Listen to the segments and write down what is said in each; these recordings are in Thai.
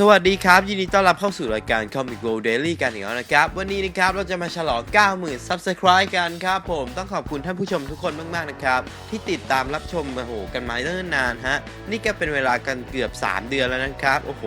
สวัสดีครับ ยินดีต้อนรับเข้าสู่รายการ Comic World Daily กันอีกแล้วนะครับ วันนี้นะครับเราจะมาฉลอง 90,000 Subscribe กันครับผม ต้องขอบคุณท่านผู้ชมทุกคนมาก ๆ นะครับ ที่ติดตามรับชมมาโหกันมาเนิ่นนานฮะ นี่ก็เป็นเวลากันเกือบ 3 เดือนแล้วนะครับ โอ้โห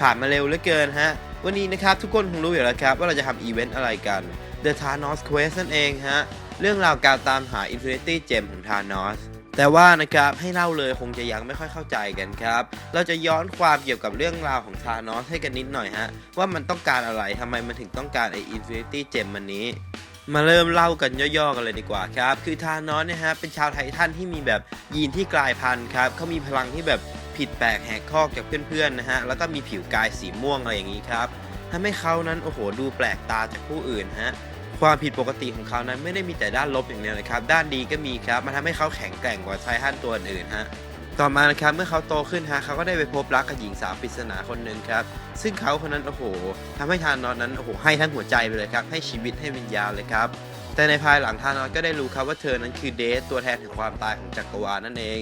ผ่านมาเร็วเหลือเกินฮะ วันนี้นะครับทุกคนคงรู้อยู่แล้วครับ ว่าเราจะทำอีเวนต์อะไรกัน The Thanos Quest นั่นเองฮะ เรื่องราวการตามหา Infinity Gem ของ Thanos แต่ว่านะครับให้เล่าเลยคงจะยังไม่ค่อยเข้าใจกันครับ เราจะย้อนความเกี่ยวกับเรื่องราวของธานอสให้กันนิดหน่อยฮะ ว่ามันต้องการอะไรทำไมมันถึงต้องการไออินฟินิตี้เจมมันนี้ มาเริ่มเล่ากันย่อๆกันเลยดีกว่าครับ คือธานอสเนี่ยฮะเป็นชาวไททันที่มีแบบยีนที่กลายพันธุ์ครับเขามีพลังที่แบบผิดแปลกแหกข้อจากเพื่อนๆนะฮะแล้วก็มีผิวกายสีม่วงอะไรอย่างนี้ครับทำให้เขานั้นโอ้โหดูแปลกตาจากผู้อื่นฮะ ความผิดปกติของเขานั้นไม่ได้มีแต่ด้านลบอย่างเดียวนะครับ ด้านดีก็มีครับ มันทำให้เขาแข็งแกร่งกว่าไททันตัวอื่นฮะต่อมานะครับเมื่อเขาโตขึ้นฮะเขาก็ได้ไปพบรักกับหญิงสาวปริศนาคนหนึ่งครับ ซึ่งเขาคนนั้นโอ้โหทำให้ทานอสนั้นโอ้โหให้ทั้งหัวใจไปเลยครับให้ชีวิตให้วิญญาณเลยครับแต่ในภายหลังทานอสก็ได้รู้ครับว่าเธอนั้นคือเดทตัวแทนแห่งความตายของจักรวาลนั่นเอง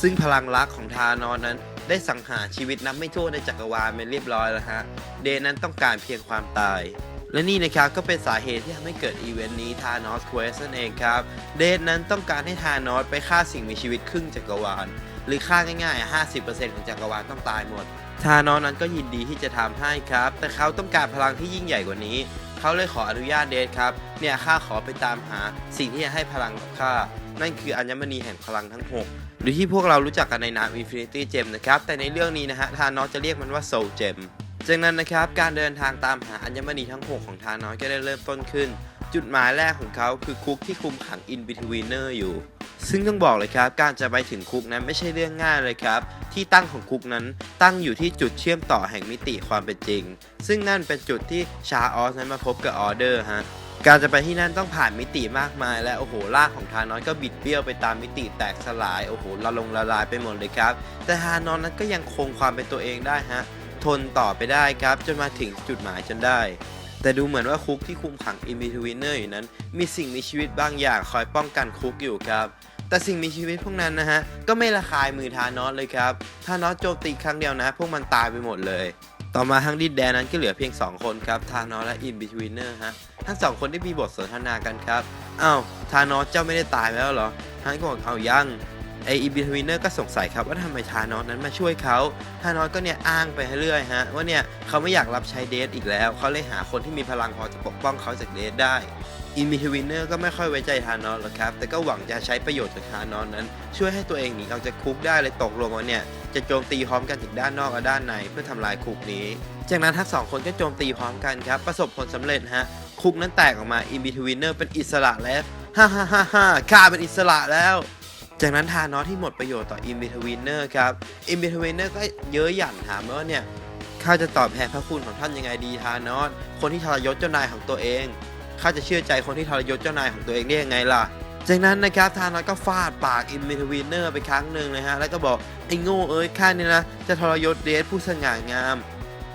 ซึ่งพลังรักของทานอสนั้นได้สังหารชีวิตนับไม่ถ้วนในจักรวาลไปเรียบร้อยแล้วฮะเดนั้นต้องการเพียงความตาย และนี่นะครับก็เป็นสาเหตุที่ทำให้เกิดอีเวนต์นี้ทานอส Quest นั่นเองครับ เดทนั้นต้องการให้ทานอสไปฆ่าสิ่งมีชีวิตครึ่งจักรวาล หรือฆ่าง่ายๆ 50%ของจักรวาลต้องตายหมด ทานอสนั้นก็ยินดีที่จะทำให้ครับ แต่เขาต้องการพลังที่ยิ่งใหญ่กว่านี้ เขาเลยขออนุญาตเดทครับ เนี่ยข้าขอไปตามหาสิ่งที่จะให้พลังกับข้า นั่นคืออัญมณีแห่งพลังทั้ง 6 หรือที่พวกเรารู้จักกันในนาม Infinity Gem นะครับ แต่ในเรื่องนี้นะฮะทานอสจะเรียกมันว่า Soul Gem จากนั้นนะครับการเดินทางตามหาอัญมณีทั้ง 6 ของทานอสก็ได้เริ่มต้นขึ้น จุดหมายแรกของเขาคือคุกที่คุมขัง In Betweener อยู่ ซึ่งต้องบอกเลยครับการจะไปถึงคุกนั้นไม่ใช่เรื่องง่ายเลยครับ ที่ตั้งของคุกนั้นตั้งอยู่ที่จุดเชื่อมต่อแห่งมิติความเป็นจริง ซึ่งนั่นเป็นจุดที่ชาออสนั้นมาพบกับออเดอร์ฮะการจะไปที่นั่นต้องผ่านมิติมากมาย และโอ้โหร่างของทานอสก็บิดเบี้ยวไปตามมิติแตกสลายโอ้โหละลงละลายไปหมดเลยครับ แต่ทานอสนั้นก็ยังคงความเป็นตัวเองได้ฮะ ทนต่อไปได้ครับจนมาถึงจุดหมายจนได้ แต่ดูเหมือนว่าคุกที่คุมขัง In Betweener อยู่นั้น มีสิ่งมีชีวิตบางอย่างคอยป้องกันคุกอยู่ครับแต่สิ่งมีชีวิตพวกนั้นนะฮะ ก็ไม่ระคายมือทานอสเลยครับทานอสโจมตีครั้งเดียวนะ พวกมันตายไปหมดเลย ต่อมาทั้งดินแดนนั้นก็เหลือเพียง 2 คนครับทานอสและ In Betweener ฮะ ทั้งสองคนได้มีบทสนทนากันครับอ้าวทานอสเจ้าไม่ได้ตายแล้วเหรอฮันก็บอกเอายัง ไออีบิทวินเนอร์ก็สงสัยครับว่าทำไมทานอสนั้นมาช่วยเขาทานอสก็เนี่ยอ้างไปเรื่อยฮะว่าเนี่ยเขาไม่อยากรับใช้เดทอีกแล้ว เขาเลยหาคนที่มีพลังพอจะปกป้องเขาจากเดทได้อินบิทวินเนอร์ก็ไม่ค่อยไว้ใจทานอสหรอกครับ แต่ก็หวังจะใช้ประโยชน์จากทานอสนั้น ช่วยให้ตัวเองหนีออกจากคุกได้เลยตกลงว่าเนี่ยจะโจมตีพร้อมกันถึงด้านนอกและด้านในเพื่อทำลายคุกนี้ จากนั้นทั้งสองคนก็โจมตีพร้อมกันครับ ประสบผลสำเร็จฮะ คุกนั้นแตกออกมาอินบิทวินเนอร์เป็นอิสระแล้วฮ่าฮ่าฮ่าฮ่าข้าเป็นอิสระแล้ว จากนั้นทานอสที่หมดประโยชน์ต่ออินบิทวินเนอร์ครับ อินบิทวินเนอร์ก็เย้ยหยันถามว่าเนี่ยข้าจะตอบแทนพระคุณของท่านยังไงดีทานอสคนที่ทรยศเจ้านายของตัวเองข้าจะเชื่อใจคนที่ทรยศเจ้านายของตัวเองได้ยังไงล่ะ จากนั้นนะครับทานอสก็ฟาดปากอินบิทวินเนอร์ไปครั้งหนึ่งเลยฮะแล้วก็บอกไอ้โง่เอ้ยข้าเนี่ยนะจะทรยศเดทผู้สง่างาม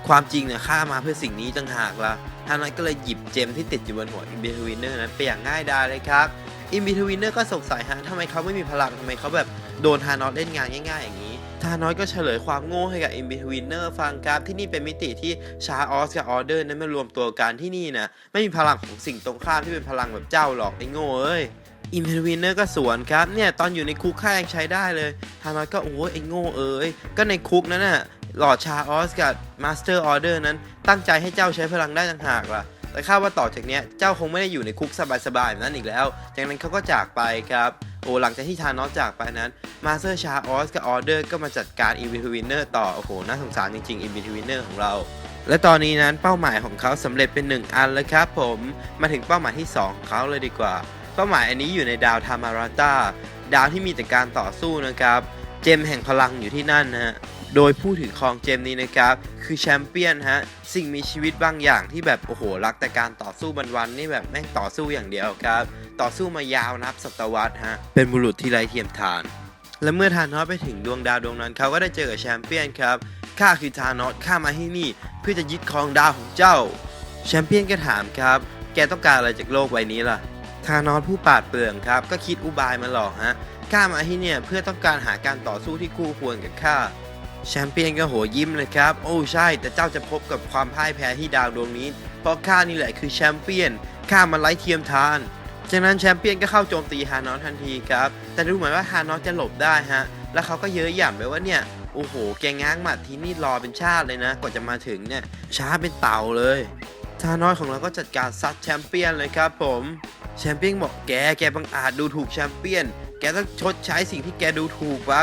ความจริงเนี่ยข้ามาเพื่อสิ่งนี้ต่างหากละทานั้นก็เลยหยิบเจมที่ติดอยู่บนหัวอินบิทวินเนอร์นั้นไปอย่างง่ายดายเลยครับ อินบิทวินเนอร์ก็สงสัยฮะทำไมเขาไม่มีพลังทำไมเขาแบบโดนทานอสเล่นงานง่าย ๆ อย่างนี้ทานอสก็เฉลยความโง่ให้กับอินบิทวินเนอร์ฟังครับที่นี่เป็นมิติที่ชาออสกับออเดอร์นั้นมารวมตัวกันที่นี่นะไม่มีพลังของสิ่งตรงข้ามที่เป็นพลังแบบเจ้าหรอกไอ้โง่เอ้ยอินเพวินเนอร์ก็สวนครับเนี่ยตอนอยู่ในคุกข้ายังใช้ได้เลยทานอสก็โอ้ยไอ้โง่เอ้ยก็ในคุกนั้นน่ะหลอดชาออสกับมาสเตอร์ออเดอร์นั้นตั้งใจให้เจ้าใช้พลังได้ต่างหากล่ะ แต่ข้าว่าต่อจากนี้เจ้าคงไม่ได้อยู่ในคุกสบายๆแบบนั้นอีกแล้ว จากนั้นเขาก็จากไปครับ โอ้หลังจากที่ทานอสจากไปนั้น มาสเตอร์ชาออสกับออเดอร์ก็มาจัดการอินเพวินเนอร์ต่อ โอ้โห น่าสงสารจริงๆอินเพวินเนอร์ของเรา และตอนนี้นั้นเป้าหมายของเขาสำเร็จเป็นหนึ่งอันแล้วครับผม มาถึงเป้าหมายที่สองของเขาเลยดีกว่า เป้าหมายอันนี้อยู่ในดาวทามาราตาดาวที่มีแต่การต่อสู้นะครับ เจมแห่งพลังอยู่ที่นั่นนะฮะ โดยผู้ถือครองเจมนี้นะครับ คือแชมเปี้ยนฮะ สิ่งมีชีวิตบางอย่างที่แบบ โอ้โห รักแต่การต่อสู้วันๆนี่แบบแม่งต่อสู้อย่างเดียวครับ ต่อสู้มายาวนับศตวรรษฮะ เป็นบุรุษที่ไร้เทียมทาน และเมื่อทานอสไปถึงดวงดาวดวงนั้นเขาก็ได้เจอกับแชมเปี้ยนครับข้าคือทานอสข้ามาที่นี่ เพื่อจะยึดครองดาวของเจ้า แชมเปี้ยนก็ถามครับ แกต้องการอะไรจากโลกใบนี้ล่ะ ทานอสผู้ปาดเปรื่องครับ ก็คิดอุบายมาหลอกฮะ ข้ามาที่เนี่ยเพื่อต้องการหาการต่อสู้ที่คู่ควรกับข้าแชมเปี้ยนก็โหยิ้มเลยครับ โอ้ใช่ แต่เจ้าจะพบกับความพ่ายแพ้ที่ดาวดวงนี้ เพราะข้านี่แหละคือแชมเปี้ยนข้ามันไร้เทียมทาน จากนั้นแชมเปี้ยนก็เข้าโจมตีฮานอสทันทีครับ แต่ดูเหมือนว่าฮานอสจะหลบได้ฮะ แล้วเขาก็เย้ยหย่ำไปว่าเนี่ย โอ้โห แกง้างหมัดที่นี่รอเป็นชาติเลยนะ กว่าจะมาถึงเนี่ย ช้าเป็นเต่าเลยฮานอสของเราก็จัดการซัดแชมเปี้ยนเลยครับผม แชมเปี้ยนบอกแก แกบังอาจดูถูกแชมเปี้ยน แกต้องชดใช้สิ่งที่แกดูถูกไป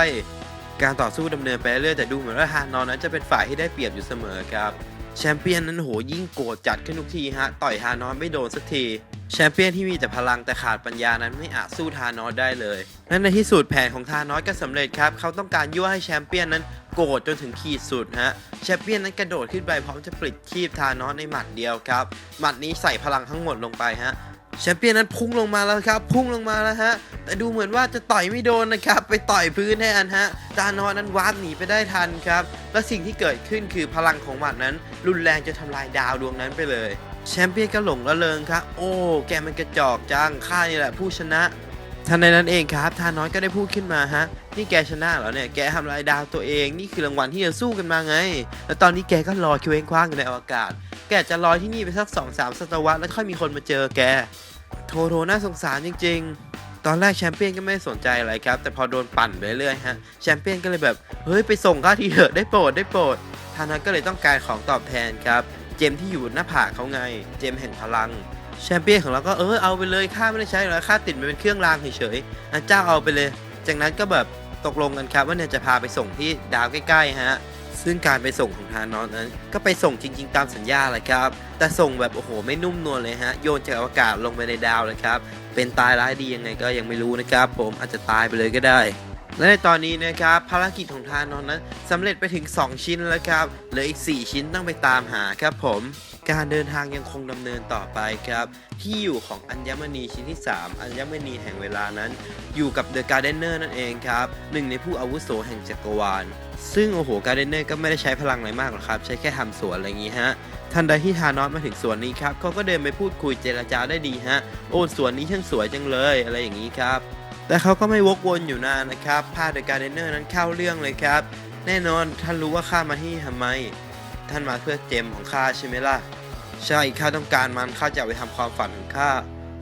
การต่อสู้ดำเนินไปเรื่อยแต่ดูเหมือนว่าฮานอนนั้นจะเป็นฝ่ายที่ได้เปรียบอยู่เสมอครับแชมเปี้ยนนั้นโหยิ่งโกรธจัดขึ้นทุกทีฮะต่อยฮานอนไม่โดนสักทีแชมเปี้ยนที่มีแต่พลังแต่ขาดปัญญานั้นไม่อาจสู้ทานอสได้เลยและในที่สุดแผนของทานอสก็สำเร็จครับ เขาต้องการยั่วให้แชมเปี้ยนนั้นโกรธจนถึงขีดสุดฮะแชมเปี้ยนนั้นกระโดดขึ้นไปพร้อมจะปลิดคีบทานอสในหมัดเดียวครับ หมัดนี้ใส่พลังทั้งหมดลงไปฮะ แชมเปี้ยนนั้นพุ่งลงมาแล้วครับ พุ่งลงมาแล้วฮะ แต่ดูเหมือนว่าจะต่อยไม่โดนนะครับ ไปต่อยพื้นแทนฮะตานอนนั้นวาร์ปหนีไปได้ทันครับ และสิ่งที่เกิดขึ้นคือพลังของหมัดนั้น รุนแรงจะทำลายดาวดวงนั้นไปเลย แชมเปี้ยนก็หลงละเริงครับ โอ้ แกมันกระจอกจังข้านี่แหละผู้ชนะทันใดนั้นเองครับทานอยก็ได้พูดขึ้นมาฮะ นี่แกชนะเหรอเนี่ย แกทำลายดาวตัวเอง นี่คือรางวัลที่จะสู้กันมาไง แล้วตอนนี้แกก็ลอยเคว้งคว้างอยู่ในอวกาศ แกจะลอยที่นี่ไปสักสองสามศตวรรษแล้วค่อยมีคนมาเจอแก โทโทน่าสงสารจริง ๆ ตอนแรกแชมเปี้ยนก็ไม่สนใจอะไรครับ แต่พอโดนปั่นไปเรื่อยฮะ แชมเปี้ยนก็เลยแบบ เฮ้ย ไปส่งข้าทีเถอะได้โปรดได้โปรดทานะก็เลยต้องการของตอบแทนครับ เจมที่อยู่หน้าผากเขาไง เจมแห่งพลัง แชมเปี้ยนของเราก็เออเอาไปเลยข้าไม่ได้ใช้หรอกข้าติดมันเป็นเครื่องรางเฉยๆอะเจ้าเอาไปเลย จากนั้นก็แบบตกลงกันครับว่าเนี่ยจะพาไปส่งที่ดาวใกล้ๆฮะ ซึ่งการไปส่งของทานอสนั้น ก็ไปส่งจริง ๆ ตามสัญญาแหละครับ แต่ส่งแบบโอ้โหไม่นุ่มนวลเลยฮะ โยนจากอวกาศลงไปในดาวเลยครับ เป็นตายร้ายดียังไงก็ยังไม่รู้นะครับ ผมอาจจะตายไปเลยก็ได้ และในตอนนี้นะครับภารกิจของทานอนนั้นสำเร็จไปถึง 2 ชิ้นแล้วครับเหลืออีก 4 ชิ้นต้องไปตามหาครับผมการเดินทางยังคงดำเนินต่อไปครับ ที่อยู่ของอัญมณีชิ้นที่ 3 อัญมณีแห่งเวลานั้น อยู่กับเดอะการ์เดนเนอร์นั่นเองครับหนึ่งในผู้อาวุโสแห่งจักรวาล ซึ่งโอ้โหการ์เดนเนอร์ก็ไม่ได้ใช้พลังอะไรมากหรอกครับ ใช้แค่ทำสวนอะไรอย่างงี้ฮะ ทันใดที่ทานอสมาถึงสวนนี้ครับเขาก็เดินไปพูดคุยเจรจาได้ดีฮะ โอ้สวนนี้ช่างสวยจังเลยอะไรอย่างนี้ครับ แต่เขาก็ไม่วกวนอยู่นานนะครับพาเดอะการ์เดนเนอร์นั้นเข้าเรื่องเลยครับ แน่นอนท่านรู้ว่าข้ามาที่ทำไม ท่านมาเพื่อเจมของข้าใช่ไหมล่ะ ใช่ข้าต้องการมันข้าจะไปทำความฝันของข้า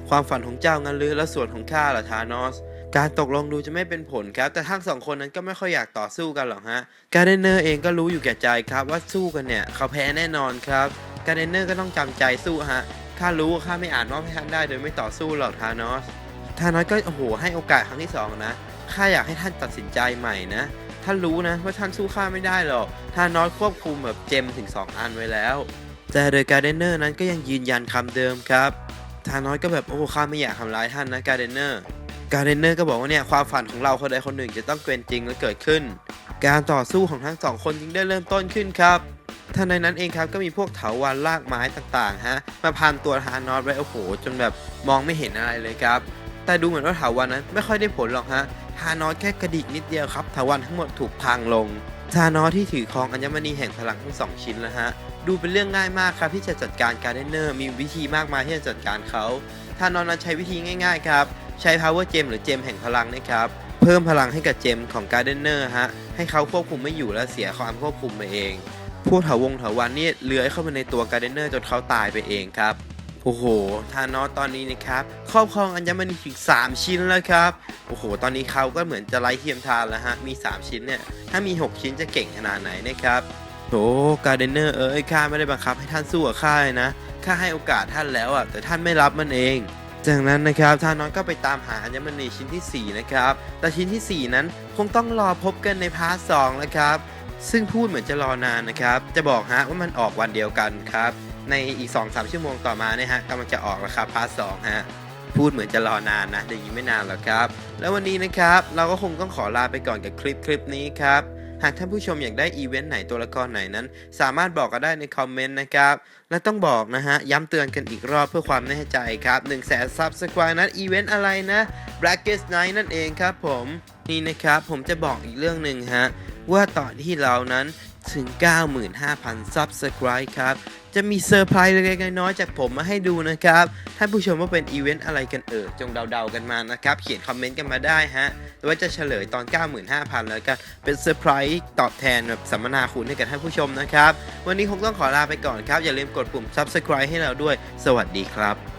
ความฝันของเจ้างั้นหรือแล้วส่วนของข้าล่ะทานอส การตกลงดูจะไม่เป็นผลครับ แต่ทั้งสองคนนั้นก็ไม่ค่อยอยากต่อสู้กันหรอกฮะ การเดนเนอร์เองก็รู้อยู่แก่ใจครับว่าสู้กันเนี่ยเขาแพ้แน่นอนครับ การเดนเนอร์ก็ต้องจำใจสู้ฮะ ข้ารู้ว่าข้าไม่อาจมอบให้ท่านได้โดยไม่ต่อสู้หรอกทานอส ทานอสก็โอ้โหให้โอกาสครั้งที่สองนะ ข้าอยากให้ท่านตัดสินใจใหม่นะ ท่านรู้นะว่าท่านสู้ข้าไม่ได้หรอก ทานอสควบคุมแบบเจมถึง 2 อันไว้แล้ว แต่เดอะการเดนเนอร์นั้นก็ยังยืนยันคำเดิมครับ ทานอสก็แบบโอ้ข้าไม่อยากทำร้ายท่านนะการเดนเนอร์ การเดนเนอร์ก็บอกว่าเนี่ยความฝันของเราคนใดคนหนึ่งจะต้องเป็นจริงและเกิดขึ้น การต่อสู้ของทั้งสองคนจึงได้เริ่มต้นขึ้นครับท่านในนั้นเองครับก็มีพวกเถาวัลย์รากไม้ต่างๆฮะมาพันตัวทานอสไว้โอ้โหจนแบบมองไม่เห็นอะไรเลยครับ แต่ดูเหมือนว่าเถาวันนั้นไม่ค่อยได้ผลหรอกฮะทานอสแค่กระดิกนิดเดียวครับเถาวันทั้งหมดถูกพังลงทานอสที่ถือครองอัญมณีแห่งพลังทั้งสองชิ้นแล้วฮะดูเป็นเรื่องง่ายมากครับที่จะจัดการการเดนเนอร์มีวิธีมากมายที่จะจัดการเขาทานอสนั้นใช้วิธีง่าย ๆ ครับ ใช้ power gem หรือเจมแห่งพลังนะครับ เพิ่มพลังให้กับเจมของการ์เดนเนอร์ฮะ ให้เขาควบคุมไม่อยู่และเสียความควบคุมไปเอง พวกเถาวงเถาวันนี่เลื้อยเข้ามาในตัวการ์เดนเนอร์จนเขาตายไปเองครับ โอ้โห ทานอสตอนนี้นะครับ ครอบครองอัญมณีถึง 3 ชิ้นแล้วครับ โอ้โห ตอนนี้เขาก็เหมือนจะไร้เทียมทานแล้วฮะ มี 3 ชิ้นเนี่ย ถ้ามี 6 ชิ้นจะเก่งขนาดไหนนะครับโอ้การเดนเนอร์เอ้ยข้าไม่ได้บังคับให้ท่านสู้กับข้าเลยนะ ข้าให้โอกาสท่านแล้วอะ แต่ท่านไม่รับมันเอง จากนั้นนะครับทานอสก็ไปตามหาอัญมณีชิ้นทีสี่4 นะครับ แต่ชิ้นทีสี่ 4 นั้นคงต้องรอพบกันในพาร์ทสองแล้วครับ ซึ่งพูดเหมือนจะรอนานนะครับ จะบอกฮะว่ามันออกวันเดียวกันครับ ในอีก 2-3 ชั่วโมงต่อมาเนี่ยฮะกำลังจะออกแล้วครับพาร์ทสองฮะพูดเหมือนจะรอนานนะแต่ยิงไม่นานหรอกครับ แล้ววันนี้นะครับเราก็คงต้องขอลาไปก่อนกับคลิปคลิปนี้ครับ หากท่านผู้ชมอยากได้อีเวนต์ไหนตัวละครไหนนั้น สามารถบอกกันได้ในคอมเมนต์นะครับ และต้องบอกนะฮะ ย้ำเตือนกันอีกรอบเพื่อความแน่ใจครับ1 0 0 0 0แสนซับสไครต์นั้นอีเวนต์อะไรนะ Blackest Night นั่นเองครับผมนี่นะครับผมจะบอกอีกเรื่องหนึ่งฮะว่าตอนที่เรานั้น ถึง 95,000 Subscribe ครับ จะมีเซอร์ไพรส์เล็กๆน้อยๆจากผมมาให้ดูนะครับ ท่านผู้ชมว่าเป็นอีเวนต์อะไรกันเอ่ยจงเดาๆกันมานะครับ เขียนคอมเมนต์กันมาได้ฮะหรือว่าจะเฉลยตอน 95,000 แล้วกันเป็นเซอร์ไพรส์ตอบแทนแบบสัมมนาคุณให้กับท่านผู้ชมนะครับ วันนี้คงต้องขอลาไปก่อนครับ อย่าลืมกดปุ่ม Subscribe ให้เราด้วย สวัสดีครับ